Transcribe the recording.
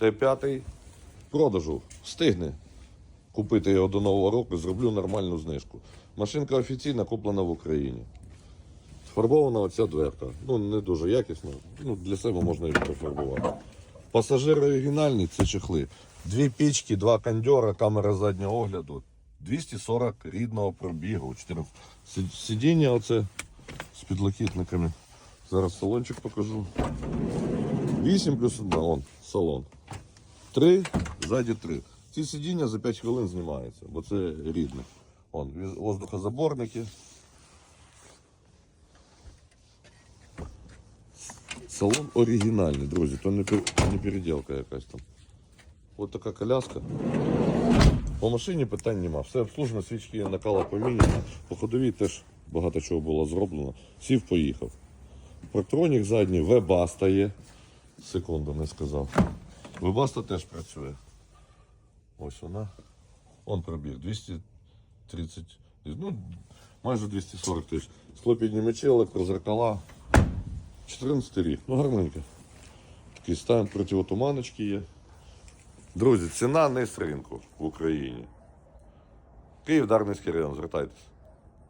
Т5 продажу. Встигне купити його до Нового року, зроблю нормальну знижку. Машинка офіційна куплена в Україні. Сфарбована оця дверка. Ну, не дуже якісно. Ну, для себе можна її пофарбувати. Пасажир оригінальний це чехли. Дві пічки, два кондьора, камера заднього огляду. 240 рідного пробігу. 14. Сидіння оце з підлокітниками. Зараз салончик покажу. 8 плюс 1, он, салон. 3, ззаді 3. Ці сидіння за 5 хвилин знімаються, бо це рідне. Вон, воздухозаборники. Салон оригінальний, друзі, то не, не переділка якась там. Ось така коляска. По машині питань нема. Все обслужено, свічки накала поміняно. По ходовій теж багато чого було зроблено. Сів, поїхав. Проктронік задній, вебаста є. Секунду, не сказав. Вебаста теж працює. Ось вона. Он пробіг. 230, ну, майже 240 тисяч. Склопіднімачі, електрозеркала. 14 рік. Ну, гарненько. Такий стан противотуманочки є. Друзі, ціна не з ринку в Україні. Київ Дарницький район, звертайтеся.